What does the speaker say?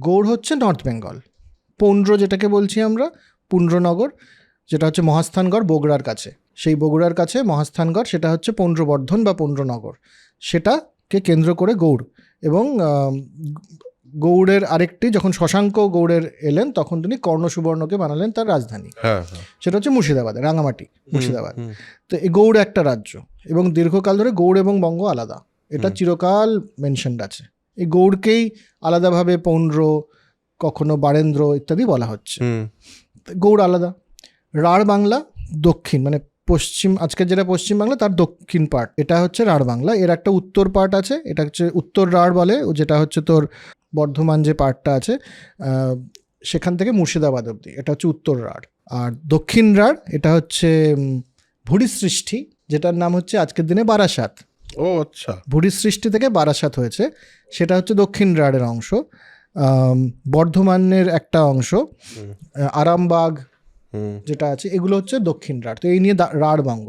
গৌড় হচ্ছে নর্থ বেঙ্গল। পৌন্ড্র যেটাকে বলছি আমরা পুন্ড্রনগর যেটা হচ্ছে মহাস্থানগড় বগুড়ার কাছে। সেই বগুড়ার কাছে মহাস্থানগড় সেটা হচ্ছে পৌন্ড্রবর্ধন বা পৌন্ড্রনগর। সেটাকে কেন্দ্র করে গৌড় এবং গৌড়ের আরেকটি যখন শশাঙ্ক গৌড়ের এলেন তখন তিনি কর্ণ সুবর্ণকে বানালেন তার রাজধানী। হ্যাঁ হ্যাঁ। সেটা হচ্ছে মুর্শিদাবাদে রাঙামাটি মুর্শিদাবাদ। তো এই গৌড় একটা রাজ্য এবং দীর্ঘকাল ধরে গৌড় এবং বঙ্গ আলাদা। এটা চিরকাল মেনশনড আছে। এই গৌড়কেই আলাদাভাবে পৌন্ড্র কখনো বারেন্দ্র ইত্যাদি বলা হচ্ছে। গৌড় আলাদা। রাঢ় বাংলা দক্ষিণ মানে পশ্চিম আজকের যেটা পশ্চিম বাংলা তার দক্ষিণ পার্ট এটা হচ্ছে রাঢ় বাংলা। এর একটা উত্তর পার্ট আছে এটা হচ্ছে উত্তর রাঢ় বলে যেটা হচ্ছে তোর বর্ধমান যে পার্টটা আছে সেখান থেকে মুর্শিদাবাদ অবধি এটা হচ্ছে উত্তর রাঢ়। আর দক্ষিণ রাঢ় এটা হচ্ছে ভুড়ি সৃষ্টি যেটার নাম হচ্ছে আজকের দিনে বারাসাত। ও আচ্ছা। ভুরি সৃষ্টি থেকে বারাসাত হয়েছে। সেটা হচ্ছে দক্ষিণ রাড়ের অংশ। বর্ধমানের একটা অংশ। আরামবাগ যেটা আছে এগুলো হচ্ছে দক্ষিণ রাড় তো এই নিয়ে রাড় রাঢ় বঙ্গ।